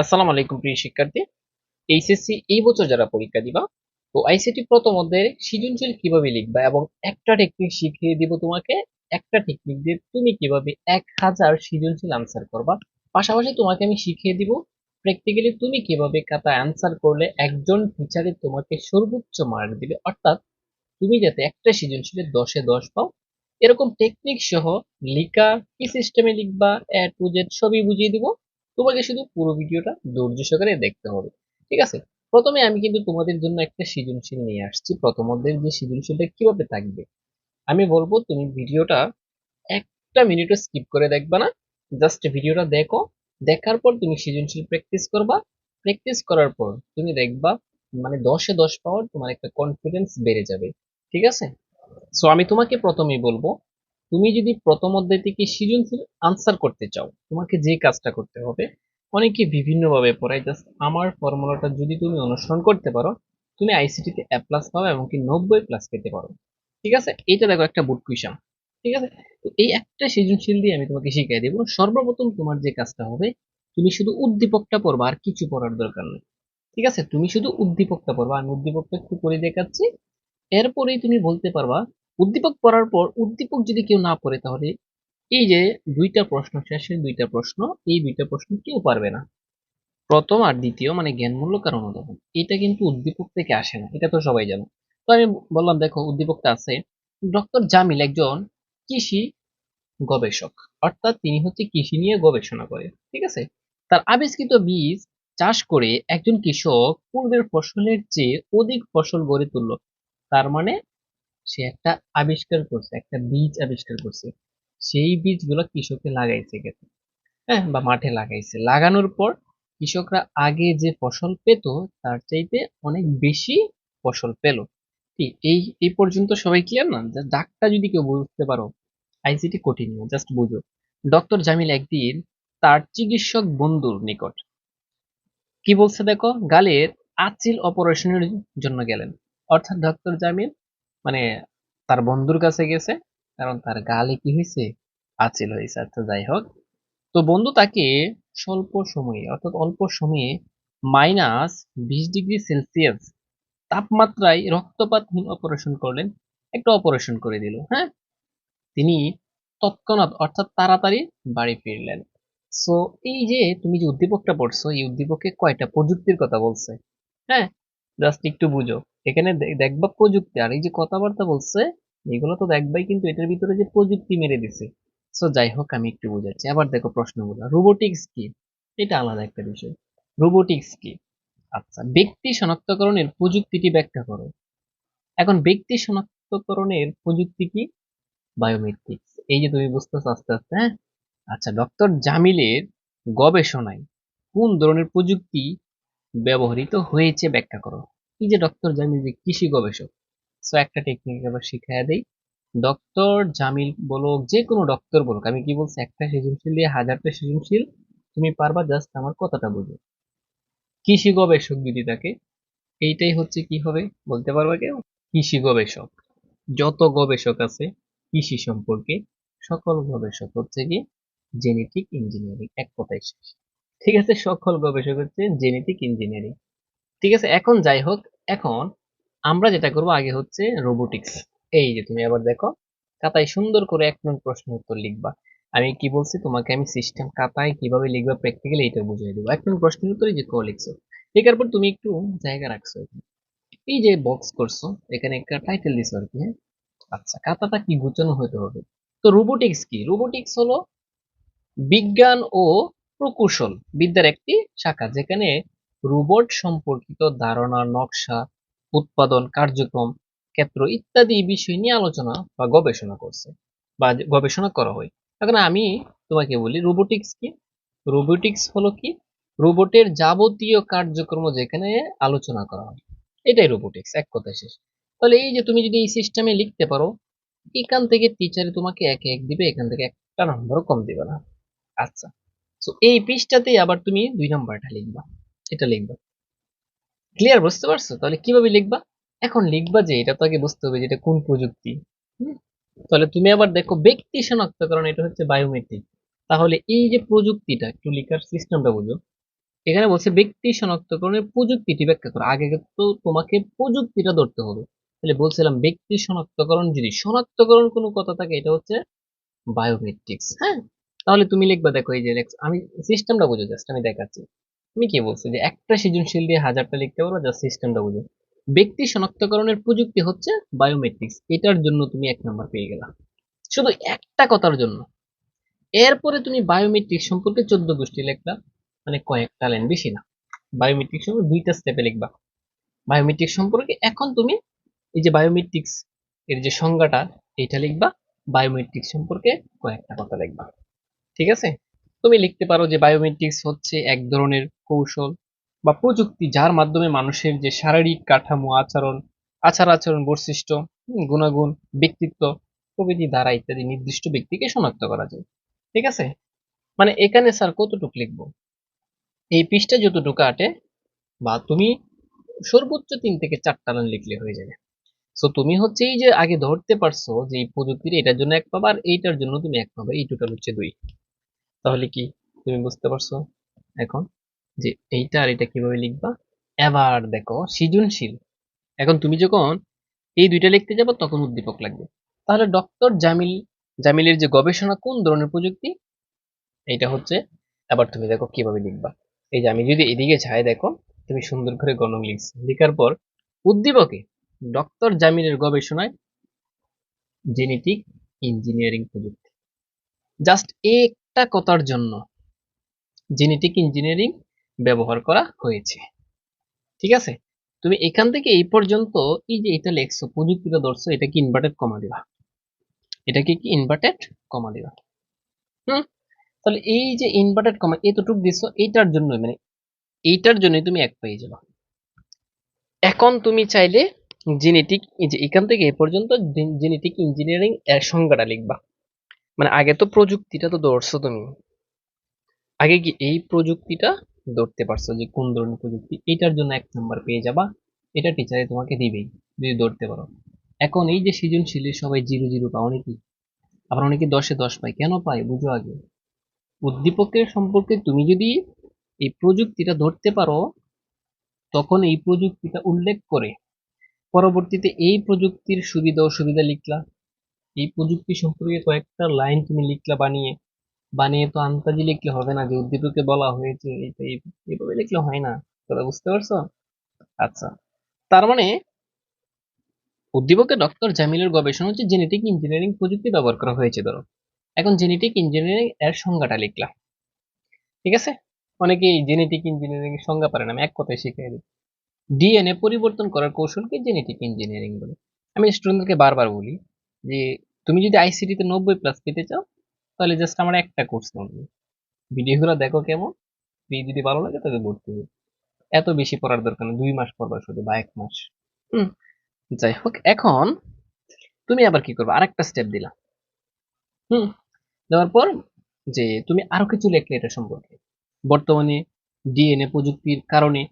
আসসালামু আলাইকুম প্রিয় শিক্ষার্থী। এইচএসসি এই বছর যারা পরীক্ষা দিবা, তো আইসিটি প্রথম অধ্যায়ে সৃজনশীল কীভাবে লিখবা এবং একটা টেকনিক শিখিয়ে দিব তোমাকে, একটা টেকনিক দিয়ে তুমি কীভাবে এক হাজার সৃজনশীল আনসার করবা। পাশাপাশি তোমাকে আমি শিখিয়ে দিব প্র্যাকটিক্যালি তুমি কীভাবে খাতা অ্যান্সার করলে একজন টিচারে তোমাকে সর্বোচ্চ মার্ক দিবে। অর্থাৎ তুমি যাতে একটা সৃজনশীলে দশে দশ পাও। এরকম টেকনিক সহ লিখা কি সিস্টেমে লিখবা এ টু জেড সবই বুঝিয়ে দিব। তোমাকে শুধু পুরো ভিডিওটা ধৈর্য সহকারে দেখতে হবে, ঠিক আছে? প্রথমে আমি কিন্তু তোমাদের জন্য একটা সৃজনশীল নিয়ে আসছি। প্রথম অধ্যায়ের যে সৃজনশীলটা কীভাবে থাকবে? আমি বলব তুমি ভিডিওটা একটা মিনিটও স্কিপ করে দেখবা না। জাস্ট ভিডিওটা দেখো, দেখার পর তুমি সৃজনশীল প্র্যাকটিস করবা। প্র্যাকটিস করার পর তুমি দেখবা মানে দশে দশ পাওয়ার তোমার একটা কনফিডেন্স বেড়ে যাবে, ঠিক আছে? সো আমি তোমাকে প্রথমেই বলব তুমি যদি প্রথম অধ্যায় থেকে সৃজনশীল আনসার করতে চাও, তোমাকে যে কাজটা করতে হবে, অনেকে বিভিন্নভাবে পড়ায় জাস্ট আমার ফর্মুলাটা যদি তুমি অনুসরণ করতে পারো, তুমি আইসিটিতে এ প্লাস পাবে এমনকি নব্বই প্লাস পেতে পারো। ঠিক আছে? এইটা দেখো একটা বুট কুইশন ঠিক আছে? তো এই একটা সৃজনশীল দিয়ে আমি তোমাকে শিখিয়ে দেবো, সর্বপ্রথম তোমার যে কাজটা হবে, তুমি শুধু উদ্দীপকটা পড়বা, আর কিছু পড়ার দরকার নেই। ঠিক আছে? তুমি শুধু উদ্দীপকটা পড়বা, আমি উদ্দীপকটা একটু করে দেখাচ্ছি। এরপরেই তুমি বলতে পারবা উদ্দীপক পড়ার পর, উদ্দীপক যদি কেউ না পড়ে তাহলে এই যে দুইটা প্রশ্ন, শেষের দুইটা প্রশ্ন, এই দুইটা প্রশ্ন কেউ পারবে না। প্রথম আর দ্বিতীয় মানে জ্ঞানমূলক আর অনুধাবন? এটা কিন্তু উদ্দীপক থেকে আসে না, এটা তো সবাই জানো। তো আমি বললাম, দেখো, উদ্দীপকটা আছে, ডক্টর জামিল একজন কৃষি গবেষক। অর্থাৎ তিনি হচ্ছে কৃষি নিয়ে গবেষণা করে, ঠিক আছে? তার আবিষ্কৃত বীজ চাষ করে একজন কৃষক পূর্বের ফসলের চেয়ে অধিক ফসল গড়ে তুলল। তার মানে সে একটা আবিষ্কার করছে, একটা বীজ আবিষ্কার করছে। সেই বীজগুলো কৃষকে লাগাইছে ক্ষেতে হ্যাঁ বা মাঠে লাগাইছে। লাগানোর পর কৃষকরা আগে যে ফসল পেত, তার চাইতে অনেক বেশি ফসল পেল। এই এই পর্যন্ত সবাই ক্লিয়ার না? ডাকটা যদি কেউ বুঝতে পারো আইসিটি কঠিন না জাস্ট বুঝো। ডক্টর জামিল একদিন তার চিকিৎসক বন্ধুর নিকট কি বলছে দেখো? গালের আচিল অপারেশনের জন্য গেলেন। অর্থাৎ ডক্টর জামিল মানে তার বন্ধুর কাছে গেছে, কারণ তার গালে কি হয়েছে? আচিল হয়েছে। আচ্ছা যাই হোক। তো বন্ধু তাকে স্বল্প সময়ে, অর্থাৎ অল্প সময়ে মাইনাস বিশ ডিগ্রি সেলসিয়াস তাপমাত্রায় রক্তপাতহীন অপারেশন করলেন, একটা অপারেশন করে দিল হ্যাঁ? তিনি তৎক্ষণাৎ, অর্থাৎ তাড়াতাড়ি বাড়ি ফিরলেন। সো, এই যে তুমি যে উদ্দীপকটা পড়ছো, এই উদ্দীপকে কয়টা প্রযুক্তির কথা বলছে হ্যাঁ? জাস্ট একটু বুঝো। এখানে দেখবা প্রযুক্তি, আর এই যে কথাবার্তা বলছে, এগুলো তো দেখবাই কিন্তু এটার ভিতরে যে প্রযুক্তি মেরে দিছে। সো যাই হোক আমি একটু বুঝাচ্ছি। আবার দেখো প্রশ্নগুলো। রোবোটিক্স কি? এটা আলাদা একটা বিষয়। রোবোটিক্স কি? আচ্ছা ব্যক্তি শনাক্তকরণের প্রযুক্তিটি ব্যাখ্যা করো। এখন ব্যক্তি শনাক্তকরণের প্রযুক্তি কি? বায়োমেট্রিক্স এই যে তুমি বুঝতেছো আস্তে আস্তে হ্যাঁ? আচ্ছা ডক্টর জামিলের গবেষণায় কোন ধরনের প্রযুক্তি ব্যবহৃত হয়েছে ব্যাখ্যা করো। এই যে ডক্টর জামিল যে কৃষি গবেষক সো একটা টেকনিক আবার শিখাইয়া দেই। ডক্টর জামিল বলো যে কোনো ডক্টর বলো আমি কি বলছি, একটা সৃজনশীল দিয়ে হাজারটা সৃজনশীল, তুমি পারবা জাস্ট আমার কথাটা বুঝো। কৃষি গবেষক যদি থাকে, এইটাই হচ্ছে কি হবে, বলতে পারবা কেউ? কৃষি গবেষক। যত গবেষক আছে, কৃষি সম্পর্কে সকল গবেষক হচ্ছে কি জেনেটিক ইঞ্জিনিয়ারিং এক কথায় শেষ। ঠিক আছে, সকল গবেষক হচ্ছে জেনেটিক ইঞ্জিনিয়ারিং ঠিক আছে, এখন যাই হোক, এখন আমরা যেটা করব আগে হচ্ছে রোবোটিক্স এই যে তুমি আবার দেখো খাতায় সুন্দর করে এক নং প্রশ্ন উত্তর লিখবা। আমি কি বলছি, তোমাকে আমি সিস্টেম খাতায় কীভাবে লিখবা প্র্যাকটিক্যালি এটা বুঝিয়ে দেবো। এক নং প্রশ্নের উত্তরে যে ক লিখছো, লেখার পর তুমি একটু জায়গা রাখছো এই যে বক্স করছ, এখানে একটা টাইটেল দিছো আর কি হ্যাঁ? আচ্ছা খাতাটা কি গুছানো হতে হবে? তো রোবোটিক্স কি? রোবোটিক্স হলো বিজ্ঞান ও প্রকৌশল বিদ্যার একটি শাখা, যেখানে রোবট সম্পর্কিত ধারণা, নকশা, উৎপাদন, কার্যক্রম, ক্ষেত্র ইত্যাদি বিষয় নিয়ে আলোচনা বা গবেষণা করছে বা গবেষণা করা হয়। এখন আমি তোমাকে বলি রোবোটিক্স কি? রোবোটিক্স হলো কি? রোবটের যাবতীয় কার্যক্রম যেখানে আলোচনা করা হয়। এটাই রোবোটিক্স এক কথা শেষ। তাহলে এই যে তুমি যদি এই সিস্টেমে লিখতে পারো, এখান থেকে টিচারে তোমাকে এক এক দিবে, এখান থেকে একটা নম্বরও কম দিবে না। আচ্ছা। তো এই পৃষ্ঠাতেই আবার তুমি দুই নম্বরটা লিখবা। এটা লিখবা। ক্লিয়ার বুঝতে পারছ? তাহলে কীভাবে লিখবা? এখন লিখবা যে এটা তো আগে বুঝতে হবে যে এটা কোন প্রযুক্তি। তাহলে তুমি আবার দেখো ব্যক্তি শনাক্তকরণ এটা হচ্ছে বায়োমেট্রিক তাহলে এই যে প্রযুক্তিটা, একটু লিখার সিস্টেমটা বুঝো। এখানে বলছে ব্যক্তি শনাক্তকরণের প্রযুক্তিটি ব্যাখ্যা করো। আগে তো তোমাকে প্রযুক্তিটা ধরতে হবে। তাহলে বলছিলাম ব্যক্তি শনাক্তকরণ যদি শনাক্তকরণ কোনো কথা থাকে, এটা হচ্ছে বায়োমেট্রিক্স হ্যাঁ? তাহলে তুমি লিখবা, দেখো এই যে আমি সিস্টেমটা বুঝো জাস্ট আমি দেখাচ্ছি। তুমি কি বলছো যে একটা সৃজনশীল দিয়ে হাজারটা লিখতে পারো জাস্ট সিস্টেমটা বুঝো। ব্যক্তি শনাক্তকরণের প্রযুক্তি হচ্ছে বায়োমেট্রিক্স এটার জন্য তুমি এক নাম্বার পেয়ে গেলা। শুধু একটা কথার জন্য। এরপরে তুমি বায়োমেট্রিক সম্পর্কে চোদ্দ গোষ্ঠী লিখলা মানে কয়েকটা লাইন বেশি না। বায়োমেট্রিক সম্পর্কে দুইটা স্টেপে লিখবা। বায়োমেট্রিক সম্পর্কে এখন তুমি এই যে বায়োমেট্রিক্স এর যে সংজ্ঞাটা এটা লিখবা বায়োমেট্রিক সম্পর্কে কয়েকটা কথা লিখবা। ঠিক আছে? তুমি লিখতে পারো যে বায়োমেট্রিক্স হচ্ছে এক ধরনের কৌশল বা প্রযুক্তি যার মাধ্যমে মানুষের যে শারীরিক কাঠামো, আচরণ, আচার আচরণ, বৈশিষ্ট্য গুণাগুণ, ব্যক্তিত্ব প্রভৃতি দ্বারা ইত্যাদি নির্দিষ্ট ব্যক্তিকে শনাক্ত করা যায়। ঠিক আছে? মানে এখানে স্যার কতটুকু লিখব? এই পৃষ্ঠা যতটুকু আটে, বা তুমি সর্বোচ্চ তিন থেকে চারটা লাইন লিখলে হয়ে যাবে। সো তুমি হচ্ছে এই যে আগে ধরতে পারছ যে এই প্রযুক্তির এটার জন্য এক পাবা আর এইটার জন্য তুমি এক পাবা, এই টোটাল হচ্ছে দুই। তাহলে কি তুমি বুঝতে পারছ? এখন? যে এইটা আর এটা কীভাবে লিখবা? এবার দেখো, সৃজনশীল। এখন তুমি যখন এই দুইটা লিখতে যাব, তখন উদ্দীপক লাগবে। তাহলে ডক্টর জামিল, জামিলের যে গবেষণা, কোন ধরনের প্রযুক্তি? এইটা হচ্ছে আবার তুমি দেখো কীভাবে লিখবা। এই যে আমি যদি এদিকে যাই, দেখো, তুমি সুন্দর করে গণং লিখছো। লেখার পর উদ্দীপকে ডক্টর জামিলের গবেষণায় জেনেটিক ইঞ্জিনিয়ারিং প্রযুক্তি। জাস্ট একটা কথার জন্য জেনেটিক ইঞ্জিনিয়ারিং ব্যবহার করা হয়েছে। ঠিক আছে? তুমি এখান থেকে এই পর্যন্ত এই যে এটা লেখছো, প্রযুক্তিটা ধরছো এটা কি ইনভার্টেড কমা দিবা। এটাকে কি ইনভার্টেড কমা দিবা? হুম? তাহলে এই যে ইনভার্টেড কমা এতটুকু দিছো, এইটার জন্য মানে এইটার জন্যই তুমি এক পেয়ে যাবা। এখন তুমি চাইলে জেনেটিক এই যে এখান থেকে এ পর্যন্ত জেনেটিক ইঞ্জিনিয়ারিং এর সংজ্ঞাটা লিখবা। মানে আগে তো প্রযুক্তিটা তো ধরছো তুমি। আগে কি এই প্রযুক্তিটা ধরতে পারছ যে কোন ধরনের প্রযুক্তি? এটার জন্য এক নাম্বার পেয়ে যাবা। এটা টিচারে তোমাকে দিবেই, যদি ধরতে পারো। এখন এই যে সৃজনশীলের সবাই জিরো জিরো পাও নাকি আবার অনেকে দশে দশ পায়, কেন পায়? বুঝো আগে। উদ্দীপকের সম্পর্কে তুমি যদি এই প্রযুক্তিটা ধরতে পারো, তখন এই প্রযুক্তিটা উল্লেখ করে পরবর্তীতে এই প্রযুক্তির সুবিধা অসুবিধা লিখলা। এই প্রযুক্তি সম্পর্কে কয়েকটা লাইন তুমি লিখলা বানিয়ে বানিয়ে তো আন্তাজি লিখলে হবে না, যে উদ্দীপকে বলা হয়েছে এইভাবে লিখলে হয় না কথা বুঝতে পারছ? আচ্ছা তার মানে উদ্দীপকে ডক্টর জামিলের গবেষণা হচ্ছে জেনেটিক ইঞ্জিনিয়ারিং প্রযুক্তি ব্যবহার করা হয়েছে, ধরো। এখন জেনেটিক ইঞ্জিনিয়ারিং এর সংজ্ঞাটা লিখলাম, ঠিক আছে? অনেকেই জেনেটিক ইঞ্জিনিয়ারিং এর সংজ্ঞা পারে না, আমি এক কথায় শিখিয়ে দিই। ডিএনএ পরিবর্তন করার কৌশলকে জেনেটিক ইঞ্জিনিয়ারিং বলে। আমি স্টুডেন্টদেরকে বারবার বলি যে তুমি যদি আইসিটিতে নব্বই প্লাস পেতে চাও, তাহলে জাস্ট আমার একটা কোর্স নেবে ভিডিওগুলো দেখো কেমন? ফ্রি যদি ভালো লাগে তাহলে ভর্তি হবে এত বেশি পড়ার দরকার নেই, দুই মাস পড়বা শুধু বা এক মাস। যাই হোক, এখন তুমি আবার কি করবে? আরেকটা স্টেপ দিলা। হুম, দেওয়ার পর যে তুমি আরও কিছু লেখলে এটা সম্পর্কে। বর্তমানে ডিএনএ প্রযুক্তির কারণে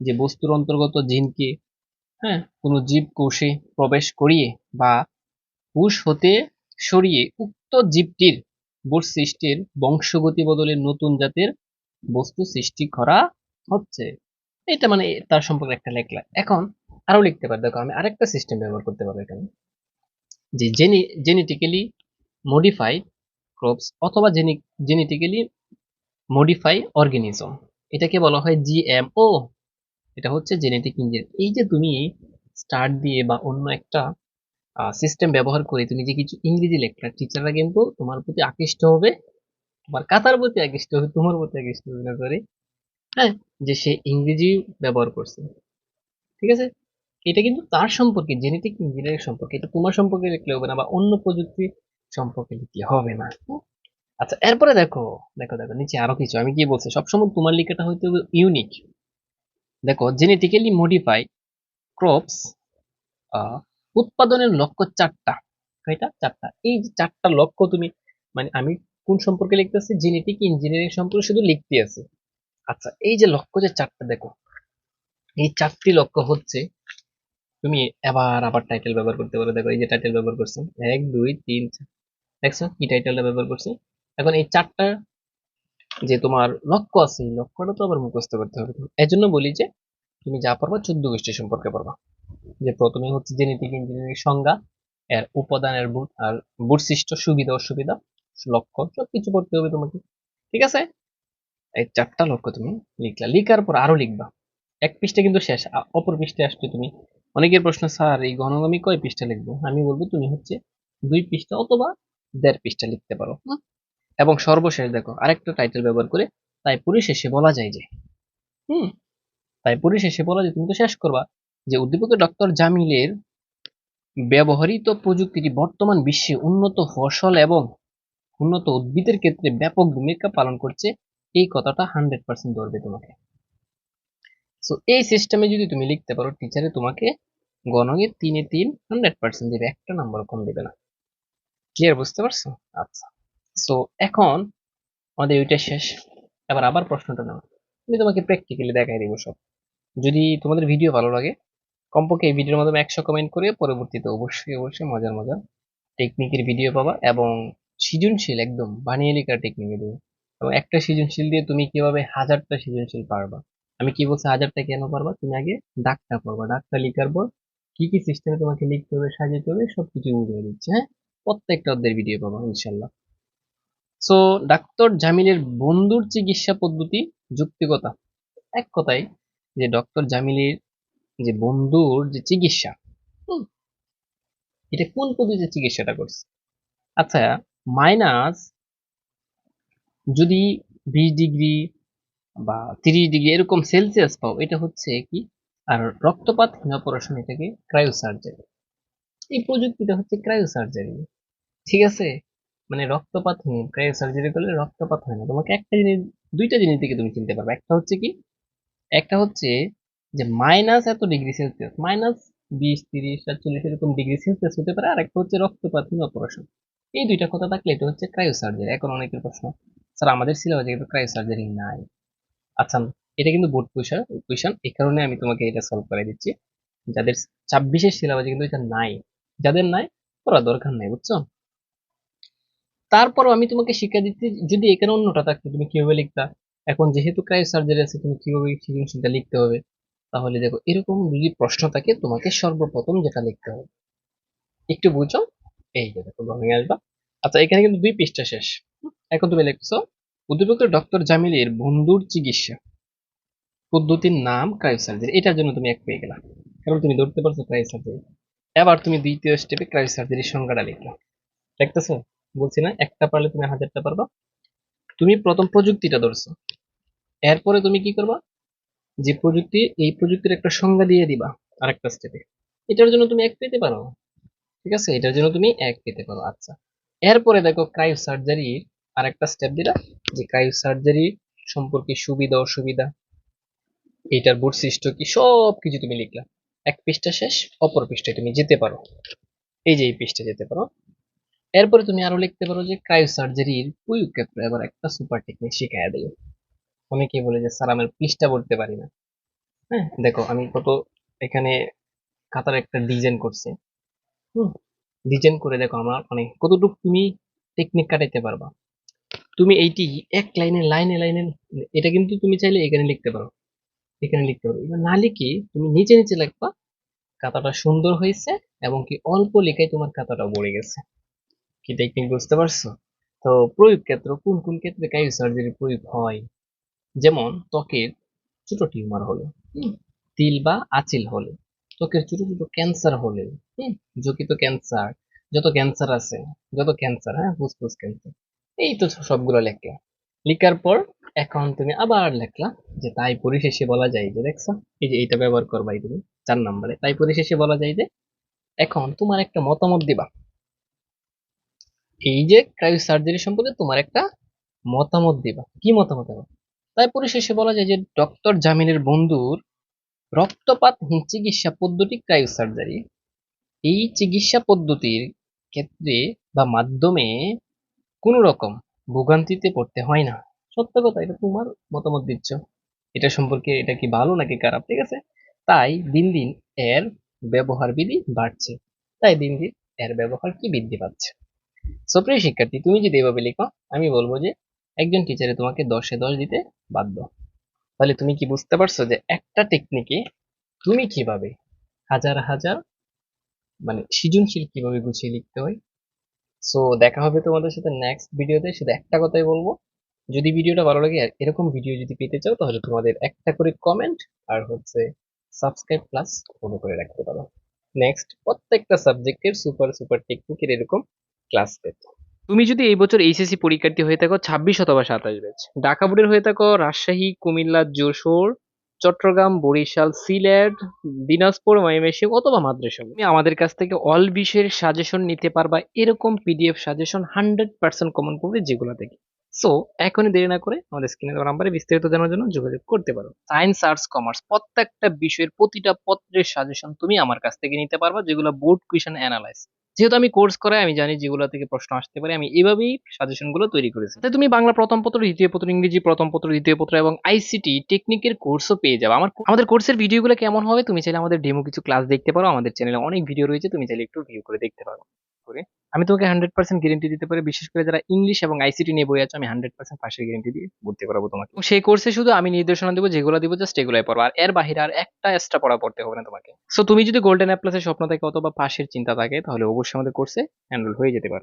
যে বস্তুর অন্তর্গত জিনকে হ্যাঁ কোনো জীব কোষে প্রবেশ করিয়ে বা কোষ হতে সরিয়ে উক্ত জীবটির বৈশিষ্ট্যের বংশগতি বদলে নতুন জাতের বস্তু সৃষ্টি করা হচ্ছে। এটা মানে তার সম্পর্কে একটা লেখলা। এখন আরও লিখতে পারি, দেখো, আমি আরেকটা সিস্টেম ব্যবহার করতে পারব এখানে। যে জেনেটিক্যালি মডিফাইড ক্রপস অথবা জেনেটিক্যালি মডিফাই অর্গানিজম এটাকে বলা হয় জিএমও এটা হচ্ছে জেনেটিক ইঞ্জিনিয়ার এই যে তুমি স্টার্ট দিয়ে বা অন্য একটা সিস্টেম ব্যবহার করে তুমি যে কিছু ইংরেজি লেখলা টিচাররা কিন্তু তোমার প্রতি আকৃষ্ট হবে, তোমার কাতার প্রতি আকৃষ্ট হবে, তোমার প্রতি আকৃষ্ট হবে না সরি হ্যাঁ যে সে ইংরেজি ব্যবহার করছে। ঠিক আছে? এটা কিন্তু তার সম্পর্কে জেনেটিক ইঞ্জিনিয়ারিং সম্পর্কে, এটা তোমার সম্পর্কে লিখলে হবে না বা অন্য প্রযুক্তি সম্পর্কে লিখলে হবে না। আচ্ছা এরপরে দেখো দেখো দেখো, নিচে আরও কিছু, আমি কি বলছি, সবসময় তোমার লেখাটা হয়তো ইউনিক দেখো জেনেটিক্যালি মডিফাই ক্রপস উৎপাদনের লক্ষ্য চারটা। কয়টা? চারটা। এই যে চারটা লক্ষ্য তুমি মানে আমি কোন সম্পর্কে লিখতেছি? জেনেটিক ইঞ্জিনিয়ারিং সম্পর্কে শুধু লিখতে আছে। আচ্ছা এই যে লক্ষ্য যে চারটা, দেখো। এই চারটি লক্ষ্য হচ্ছে, তুমি আবার আবার টাইটেল ব্যবহার করতে পারো। দেখো, এই যে টাইটেল ব্যবহার করছ। এক, দুই, তিন। দেখছ? কি টাইটেলটা ব্যবহার করছি? এখন এই চারটা যে তোমার লক্ষ্য আছে লক্ষ্যটা তো আবার মুখস্থ করতে হবে। এই জন্য বলি যে, তুমি যা পারবা চোদ্দ গোষ্ঠী সম্পর্কে পারবা যে প্রথমে হচ্ছে জেনেটিক ইঞ্জিনিয়ারিং সংজ্ঞা এর উপাদানের আর বুটসিষ্ট সুবিধা অসুবিধা লক্ষ্য সবকিছু পড়তে হবে তোমাকে। ঠিক আছে? এই চারটা লক্ষ্য তুমি লিখলা। লিখার পর আরও লিখবা। এক পৃষ্ঠা কিন্তু শেষ অপর পৃষ্ঠায় আসছে তুমি। অনেকের প্রশ্ন স্যার এই গণগামী কয় পৃষ্ঠা লিখব? আমি বলব তুমি হচ্ছে দুই পৃষ্ঠা অথবা দেড় পৃষ্ঠা লিখতে পারো। এবং সর্বশেষ দেখো আরেকটা টাইটেল ব্যবহার করে তাই পরিশেষে বলা যায় যে হুম? তাই পরিশেষে বলা যায় তুমি তো শেষ করবা। যে উদ্দীপকের ডক্টর জামিলের ব্যবহৃত প্রযুক্তিটি বর্তমান বিশ্বে উন্নত ফসল এবং উন্নত উদ্ভিদের ক্ষেত্রে ব্যাপক ভূমিকা পালন করছে, এই কথাটা হান্ড্রেড পার্সেন্ট ধরবে তোমাকে। সো এই সিস্টেমে যদি তুমি লিখতে পারো টিচারে তোমাকে গণকে তিনে তিন হান্ড্রেড পার্সেন্ট দেবে, একটা নাম্বার কম দেবে না। ক্লিয়ার বুঝতে পারছ? আচ্ছা। সো এখন আমাদের ওইটা শেষ। এবার আবার প্রশ্নটা নেওয়া আমি তোমাকে প্র্যাকটিক্যালি দেখাই দেবো সব। যদি তোমাদের ভিডিও ভালো লাগে কমপক্ষে এই ভিডিওর মাধ্যমে একশো কমেন্ট করে পরবর্তীতে অবশ্যই অবশ্যই মজার মজার টেকনিকের ভিডিও পাবা এবং সৃজনশীল, একদম বানিয়ে লেখার টেকনিক এবং একটা সৃজনশীল দিয়ে তুমি কীভাবে হাজারটা সৃজনশীল পারবা? আমি কি বলছি হাজারটা কেন পারবা? তুমি আগে ডাকটা পারবা ডাকটা লিখার পর কি কি সিস্টেমে তোমাকে লিখতে হবে, সাজাতে হবে, সবকিছু বুঝিয়ে দিচ্ছে হ্যাঁ? প্রত্যেকটা অধ্যায়ের ভিডিও পাবা ইনশাল্লাহ সো ডাক্তার জামিলের বন্ধুর চিকিৎসা পদ্ধতি যুক্তিকতা এক কথায় যে ডক্টর জামিলের যে বন্ধুর যে চিকিৎসা এটা কোন পদ্ধতিতে চিকিৎসাটা করছে? আচ্ছা মাইনাস যদি বিশ ডিগ্রি বা তিরিশ ডিগ্রি এরকম সেলসিয়াস পাও, এটা হচ্ছে কি? আর রক্তপাতহীন অপারেশন এটাকে ক্রায়োসার্জারি। এই প্রযুক্তিটা হচ্ছে ক্রায়োসার্জারি। ঠিক আছে? মানে রক্তপাত রক্তপাতহীন ক্রায়োসার্জারি করলে রক্তপাত হয় না। তোমাকে একটা জিনিস, দুইটা জিনিস থেকে তুমি চিনতে পারবে। একটা হচ্ছে কি? একটা হচ্ছে যে মাইনাস এত ডিগ্রি সেলসিয়াস মাইনাস বিশ, তিরিশ, সাতচল্লিশ এরকম ডিগ্রি সেলসিয়াস হতে পারে আর একটা হচ্ছে রক্তপাতহীন অপারেশন এই দুইটা কথা থাকলে এটা হচ্ছে ক্রায়োসার্জারি এখন অনেকের প্রশ্ন, স্যার, আমাদের সিলেবাসে কিন্তু ক্রায়োসার্জারি নাই। আচ্ছা এটা কিন্তু বোর্ড কোয়েশন এই কারণে আমি তোমাকে এটা সলভ করে দিচ্ছি। যাদের ছাব্বিশের সিলেবাসে কিন্তু এটা নাই, যাদের নাই করা দরকার নাই, বুঝছ? তারপরও আমি তোমাকে শিক্ষা দিচ্ছি, যদি এখানে অন্যটা থাকতো, তুমি কীভাবে লিখতা? এখন যেহেতু ক্রাইও সার্জারি আছে, তুমি কীভাবে সৃজনশীলটা লিখতে হবে? তাহলে দেখো, এরকম যদি প্রশ্ন থাকে, তোমাকে সর্বপ্রথম যেটা লিখতে হবে। একটু বুঝো এই যে দেখো ভেঙে আসবা। আচ্ছা এখানে কিন্তু দুই পৃষ্ঠা শেষ। এখন তুমি লিখছো উদ্দীপকের ডক্টর জামিলের বন্ধুর চিকিৎসা। পদ্ধতির নাম ক্রাইও সার্জারি এটার জন্য তুমি এক পেয়ে গেলা। কারণ তুমি ধরতে পারছ ক্রাইও সার্জারি এবার তুমি দ্বিতীয় স্টেপে ক্রাইও সার্জারির সংজ্ঞাটা লিখলা দেখতেছো? বলছি না, একটা পারলে তুমি হাজারটা পারবা। তুমি প্রথম প্রযুক্তিটা ধরছো। এরপরে তুমি কি করবা? যে প্রযুক্তি, এই প্রযুক্তির একটা সংজ্ঞা দিয়ে দিবা আরেকটা স্টেপে এটার জন্য তুমি এক পেতে পারো। ঠিক আছে? এটার জন্য তুমি এক পেতে পারো। আচ্ছা। এরপরে দেখো ক্রাইও সার্জারির আরেকটা স্টেপ দিলা যে ক্রাইও সার্জারি সম্পর্কে সুবিধা, অসুবিধা, এইটার বৈশিষ্ট্য কি সব কিছু তুমি লিখলা। এক পৃষ্ঠা শেষ, অপর পৃষ্ঠায় তুমি যেতে পারো। এই যে এই পৃষ্ঠা যেতে পারো। এরপরে তুমি আরও লিখতে পারো যে ক্রাইও সার্জারির প্রয়োগ ক্ষেত্রে এবার একটা সুপার টেকনিক শিখাই দেয় অনেকেই বলে যে, স্যার আমার পৃষ্ঠা পড়তে পারি না। হ্যাঁ দেখো, আমি কত এখানে খাতার একটা ডিজাইন করছি। হুম, ডিজাইন করে দেখো আমার মানে কতটুকু তুমি টেকনিক কাটাইতে পারবা। তুমি এইটি এক লাইনে লাইনে লাইনে, এটা কিন্তু তুমি চাইলে এখানে লিখতে পারো। এখানে লিখতে পারো। এবার না লিখে তুমি নিচে নিচে লিখবা খাতাটা সুন্দর হয়েছে এবং কি অল্প লেখায় তোমার খাতাটা ভরে গেছে। কি টেকনিক বুঝতে পারছ? তো প্রয়োগ ক্ষেত্র কোন কোন ক্ষেত্রে কাইও সার্জারি প্রয়োগ হয়? যেমন ত্বকের ছোট টিউমার হলে তিল বা আচিল হলে, ত্বকের ছোট ছোট ক্যান্সার হলে, হুম যকৃত ক্যান্সার, যত ক্যান্সার আছে, যত ক্যান্সার হ্যাঁ ফুসফুস ক্যান্সার, এই তো সবগুলো লেখলা লিখার পর এখন তুমি আবার লেখলা, যে তাই পরিশেষে বলা যায় যে, দেখছ, এই যে এইটা ব্যবহার করবাই তুমি চার নম্বরে, তাই পরিশেষে বলা যায় যে, এখন তোমার একটা মতামত দিবা। এই যে ক্রাইও সার্জারি সম্পর্কে তোমার একটা মতামত দিবা। কি মতামত দেবা? তাই পরিশেষে বলা যায় যে ডক্টর জামিনের বন্ধুর রক্তপাতহীন চিকিৎসা পদ্ধতি ক্রাইও সার্জারি। এই চিকিৎসা পদ্ধতির ক্ষেত্রে বা মাধ্যমে কোনো রকম ভোগান্তিতে পড়তে হয় না। সত্য কথা, এটা তোমার মতামত দিচ্ছ। এটা সম্পর্কে এটা কি ভালো নাকি খারাপ? ঠিক আছে? তাই দিন দিন এর ব্যবহার বিধি বাড়ছে। তাই দিন দিন এর ব্যবহার কি বৃদ্ধি পাচ্ছে? সো শিক্ষার্থী, তুমি যদি এভাবে লিখো, আমি বলব যে একজন টিচারে তোমাকে দশে দশ দিতে বাধ্য। তাহলে তুমি কি বুঝতে পারছ যে একটা টেকনিকে তুমি কীভাবে হাজার হাজার মানে সৃজনশীল কীভাবে গুছিয়ে লিখতে হয়? সো দেখা হবে তোমাদের সাথে নেক্সট ভিডিওতে শুধু একটা কথাই বলব, যদি ভিডিওটা ভালো লাগে, এরকম ভিডিও যদি পেতে চাও, তাহলে তোমাদের একটা করে কমেন্ট আর হচ্ছে সাবস্ক্রাইব প্লাস ফলো করে রাখতে পারো। নেক্সট প্রত্যেকটা সাবজেক্টের সুপার সুপার টেকনিকের এরকম ক্লাস পেতে। তুমি যদি এই বছর এইচএসসি পরীক্ষার্থী হয়ে থাকো, ছাব্বিশ অথবা সাতাশ ব্যাচ ঢাকা বোর্ডের হয়ে থাকো, রাজশাহী, কুমিল্লা, যশোর, চট্টগ্রাম, বরিশাল, সিলেট, দিনাজপুর, ময়মনসিংহ অথবা মাদ্রাসা। তুমি আমাদের কাছ থেকে অল বিষয়ের সাজেশন নিতে পারবা, এরকম PDF suggestion hundred percent common পড়বে যেগুলো থেকে সো এখনই দেরি না করে আমাদের স্ক্রিনে নাম্বারে বিস্তারিত জানার জন্য যোগাযোগ করতে পারো। সায়েন্স আর্টস কমার্স প্রত্যেকটা বিষয়ের প্রতিটা পত্রের সাজেশন তুমি আমার কাছ থেকে নিতে পারবা, যেগুলো বোর্ড কুয়েশন অ্যানালাইজ যেহেতু আমি কোর্স করাই আমি জানি যেগুলো থেকে প্রশ্ন আসতে পারে, আমি এভাবেই সাজেশনগুলো তৈরি করেছি। তাই তুমি বাংলা প্রথম পত্র, দ্বিতীয় পত্র, ইংরেজি প্রথম পত্র, দ্বিতীয় পত্র এবং আইসিটি টেকনিকের কোর্সও পেয়ে যাবে। আমার আমাদের কোর্সের ভিডিওগুলো কেমন হবে, তুমি চাইলে আমাদের ডেমো কিছু ক্লাস দেখতে পারো। আমাদের চ্যানেলে অনেক ভিডিও রয়েছে, তুমি চাইলে একটু ভিউ করে দেখতে পারো। করে। আমি তোমাকে হান্ড্রেড পার্সেন্ট গ্যারেন্টি দিতে পারি, বিশেষ করে যারা ইংলিশ এবং আইসিটি নিয়ে বই আছে, আমি হান্ড্রেড পার্সেন্ট পাশের গ্যারেন্টি দিয়ে ভর্তি পারব তোমাকে। সেই কোর্সে শুধু আমি নির্দেশনা দেবো, যেগুলো দিব জাস্ট এগুলাই পড়ব আর এর বাহিরে আর একটা এক্সট্রা পড়া পড়তে হবে না তোমাকে। সো তুমি যদি গোল্ডেন অ্যাপ্লাসের স্বপ্ন থাকে অথবা পাশের চিন্তা থাকে, তাহলে অবশ্যই আমাদের কোর্সে এনরোল হয়ে যেতে পারো।